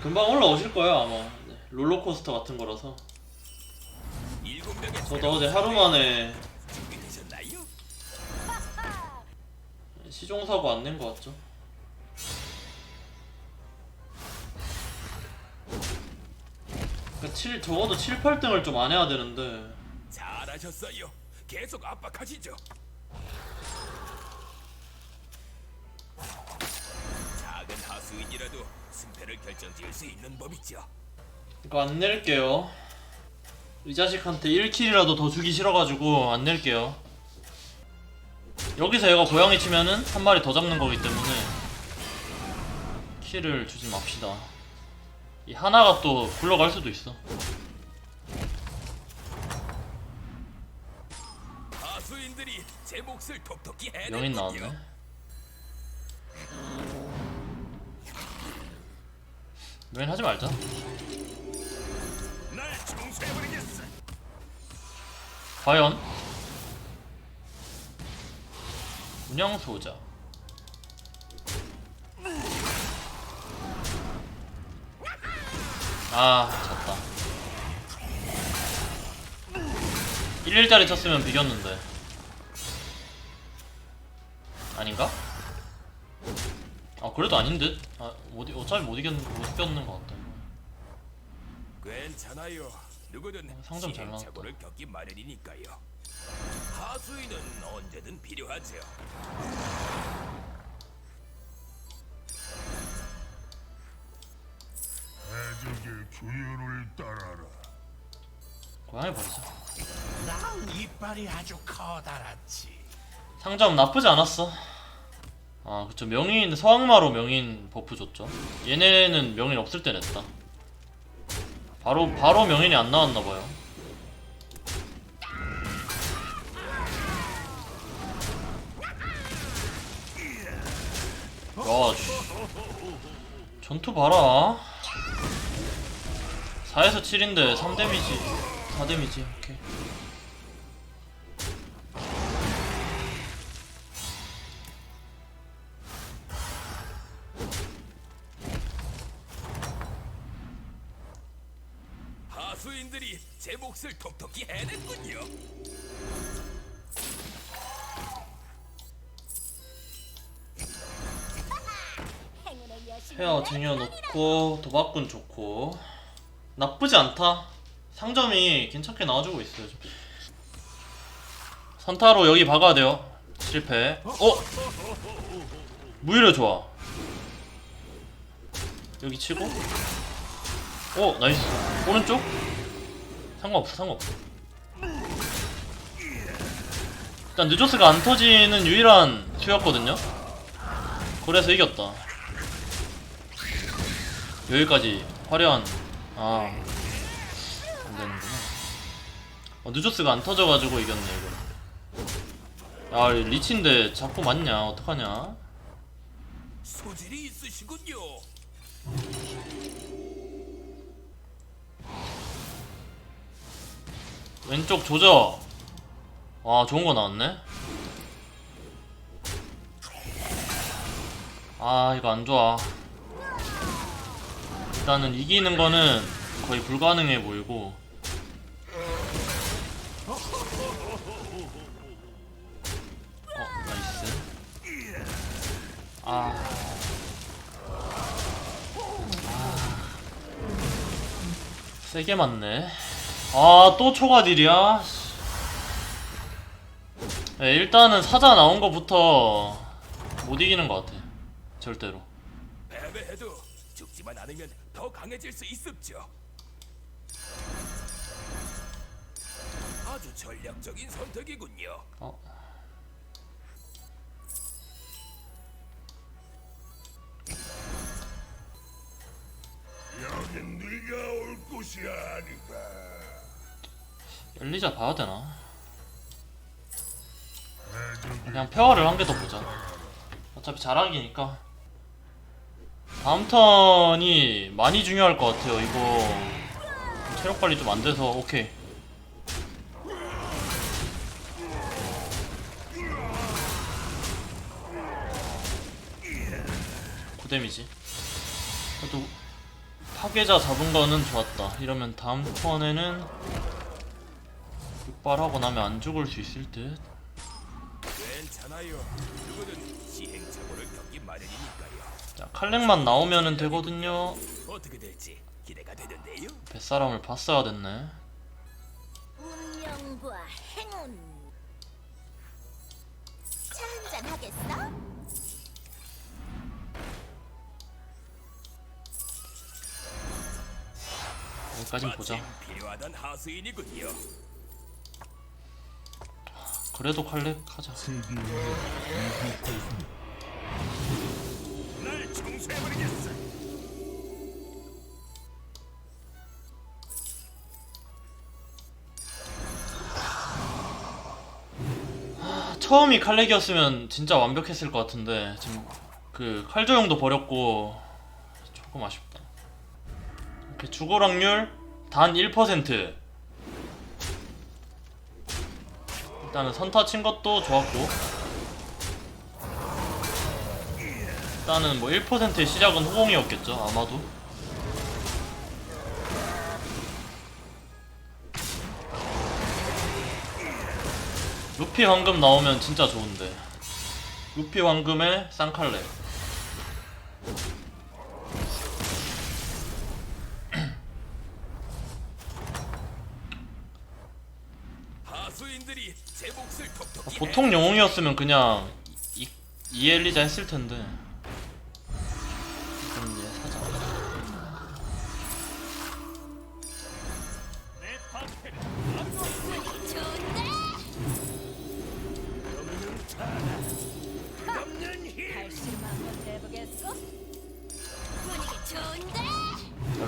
금방 올라오실 거예요 아마 네, 롤러코스터 같은 거라서 저도 어제 하루 만에? 시종사고 안낸거 같죠? 그러니까 7, 적어도 7, 8등을 좀 안 해야 되는데 잘하셨어요. 계속 압박하시죠. 작은 하수인이라도 승패를 결정지을 수 있는 법이죠. 이거 안 낼게요. 이 자식한테 1킬이라도 더 주기 싫어가지고 안 낼게요. 여기서 얘가 고양이 치면은 한 마리 더 잡는 거기 때문에 킬을 주지 맙시다. 이 하나가 또 굴러갈 수도 있어. 하수인들이 제 몫을 톡톡히 해냈군요. 나왔네 명인 하지 말자. 과연? 운영 소자. 아 졌다. 1일짜리 쳤으면 비겼는데. 아닌가? 아 그래도 아닌 듯? 아 못, 이- 어차피 못, 이겼, 못 이겼는 것 같다 괜찮아요. 누구든 상점 잘 나왔다. 시행착오를 겪기 마련이니까요. 하수인은 언제든 필요하죠. 해적의 규율을 따라라. 고양이 버리자 난 이빨이 아주 커다랗지. 상점 나쁘지 않았어. 아, 그쵸. 명인, 서악마로 명인 버프 줬죠. 얘네는 명인 없을 때 냈다. 바로, 바로 명인이 안 나왔나봐요. 야, 씨. 전투 봐라. 4에서 7인데 3 데미지. 4 데미지. 오케이. 하수인들이 몫을 톡톡히 해냈군요. 페어 쟁여놓고 도박꾼 좋고. 나쁘지 않다. 상점이 괜찮게 나와주고 있어요 좀. 선타로 여기 박아야 돼요. 실패. 어? 무일ը 좋아. 여기 치고. 어 나이스. 오른쪽 상관없어 상관없어. 일단 느조스가 안 터지는 유일한 큐였거든요. 그래서 이겼다. 여기까지 화려한 아 안되는구나. 어, 누조스가 안 터져가지고 이겼네 이거. 아 리치인데 자꾸 맞냐? 어떡하냐? 소질이 있으시군요. 왼쪽 조져 아 좋은거 나왔네. 아 이거 안좋아. 일단은 이기는 거는 거의 불가능해 보이고. 어 나이스. 아. 세게 맞네. 아, 또 초과딜이야? 네, 일단은 사자 나온 거부터 못 이기는 것 같아. 절대로. 패배해도 죽지만 않으면 더 강해질 수 있습죠. 아주 전략적인 선택이군요. 어. 엘리자 봐야 되나? 그냥 페어를 한 개 더 보자. 어차피 자락이니까. 다음 턴이 많이 중요할 것 같아요. 이거 체력 관리 좀 안 돼서 오케이. 구데미지. 그래도 파괴자 잡은 거는 좋았다. 이러면 다음 턴에는 육발하고 나면 안 죽을 수 있을 듯. 괜찮아요. 누구든 시행착오를 겪기 마련이니까요. 자, 칼렉만 나오면은 되거든요. 어떻게 될지 기대가 되는데요. 뱃사람을 봤어야 됐네. 운명과 행운. 차 한잔 하겠어? 여기까진 보자. 마침 필요하던 하수인이군요. 그래도 칼렉 하자. 처음이 칼렉이었으면 진짜 완벽했을 것 같은데 지금 그 칼조용도 버렸고 조금 아쉽다. 이렇게 확률 단 1%. 일단은 선타 친 것도 좋았고. 일단은 뭐 1%의 시작은 호공이었겠죠 아마도. 루피 황금 나오면 진짜 좋은데. 루피 황금에 쌍칼레 보통 영웅이었으면 그냥 이, 이 엘리자 했을 텐데.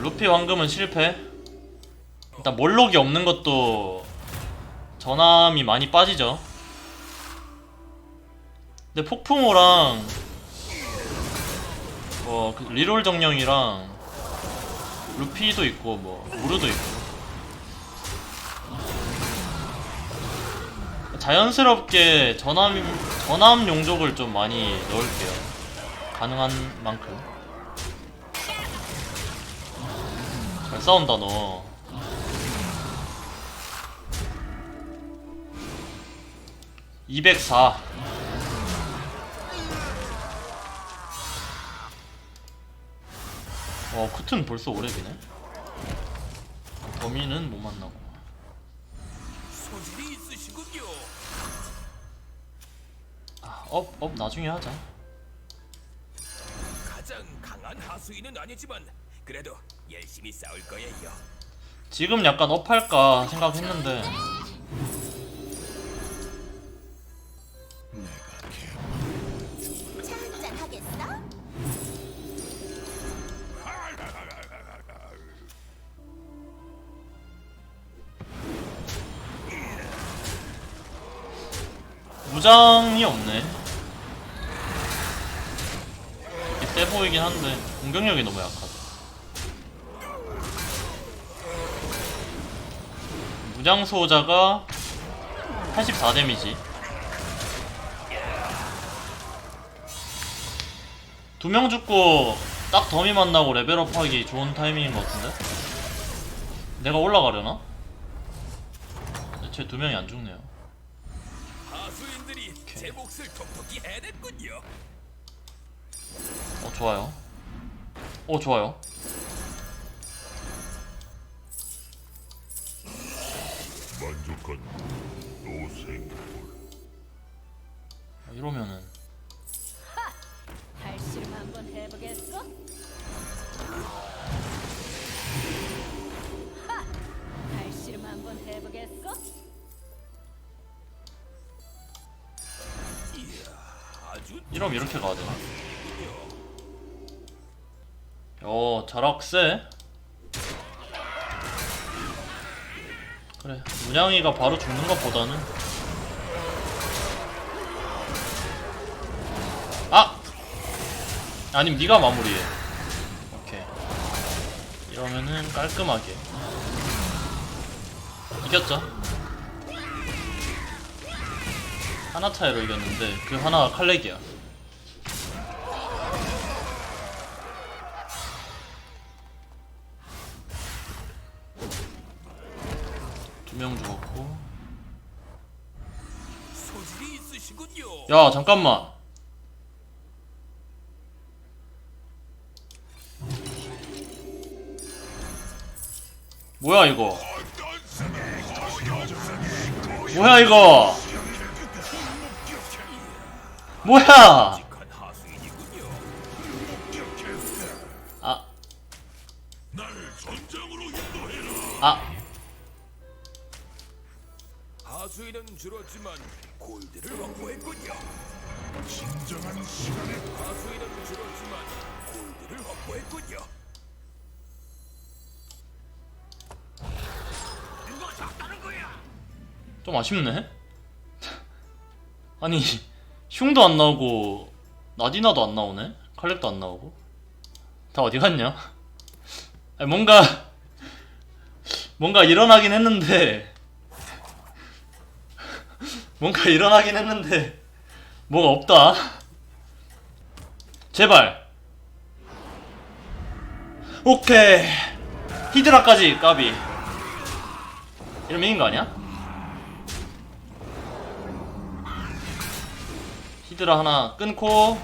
루피 황금은 실패. 일단 몰록이 없는 것도 전함이 많이 빠지죠. 근데 폭풍호랑 뭐 그 리롤 정령이랑 루피도 있고 뭐 우르도 있고. 자연스럽게 전함 전함 용족을 좀 많이 넣을게요. 가능한 만큼. 잘 싸운다 너. (204) 어 쿠튼 벌써 오래비네. 범인은 못 만나고. 아, 업, 업 나중에 하자. 가장 강한 하수인은 아니지만 그래도 열심히 싸울 거예요. 지금 약간 업 할까 생각했는데 무장이 없네 이게 세 보이긴 한데 공격력이 너무 약하다 무장 소호자가 84 데미지 두 명 죽고 딱 더미 만나고 레벨업하기 좋은 타이밍인 것 같은데? 내가 올라가려나? 쟤두 명이 안 죽네요 제 몫을 톡톡히 해냈군요. 어 좋아요. 어 좋아요. 이러면 이렇게 가야 되나? 어 자락 세. 그래 문양이가 바로 죽는 것보다는 아 아님 네가 마무리해. 오케이 이러면은 깔끔하게 이겼죠. 하나 차이로 이겼는데 그 하나가 칼렉이야. 두 명 죽었고. 소질이 있으시군요. 야 잠깐만. 뭐야 이거? 뭐야 이거? 뭐야 수인은 줄었지만 골드를 확보했군요. 진정한 시간에 하수인은 줄었지만 골드를 확보했군요. 누가 작다는 거야? 좀 아쉽네. 아니 흉도 안 나오고 나디나도 안 나오네. 칼렉도 안 나오고 다 어디 갔냐? 아니, 뭔가 뭔가 일어나긴 했는데 뭔가 일어나긴 했는데 뭐가 없다. 제발. 오케이. 히드라까지 까비. 이러면 이긴 거 아니야? 히드라 하나 끊고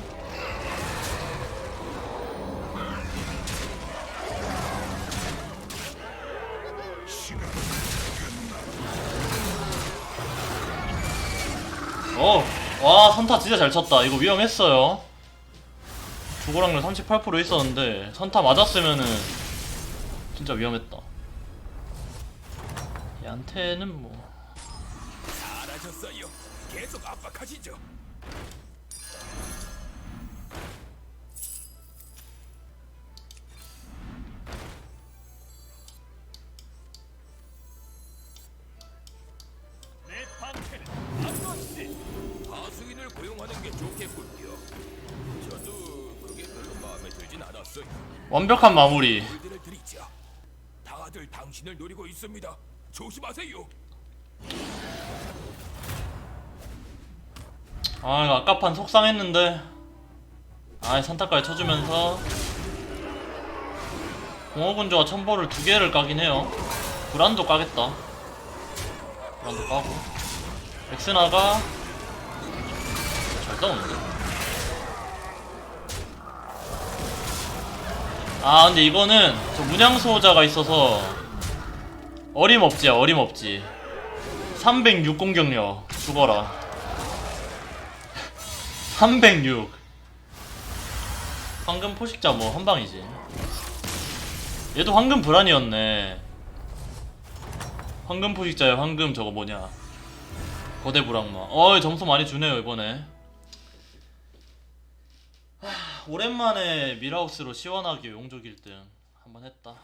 어, 와 선타 진짜 잘 쳤다. 이거 위험했어요. 주고랑률 38% 있었는데 선타 맞았으면은 진짜 위험했다. 얘한테는 뭐 잘하셨어요. 계속 압박하시죠. 완벽한 마무리. 다들 당신을 노리고 있습니다. 조심하세요. 아 이거 아까 판 속상했는데. 아 선타까지 쳐주면서. 공허군주가 첨보를 두 개를 까긴 해요. 불안도 까겠다. 불안도 까고. 엑스나가 잘 싸우는데 아 근데 이거는 저 문양수호자가 있어서 어림없지 야 어림없지. 306 공격력 죽어라. 306 황금 포식자 뭐 한방이지. 얘도 황금 불안이었네. 황금 포식자야 황금 저거 뭐냐. 거대 불악마. 어 점수 많이 주네요 이번에. 하, 오랜만에 미라우스로 시원하게 용족 1등 한번 했다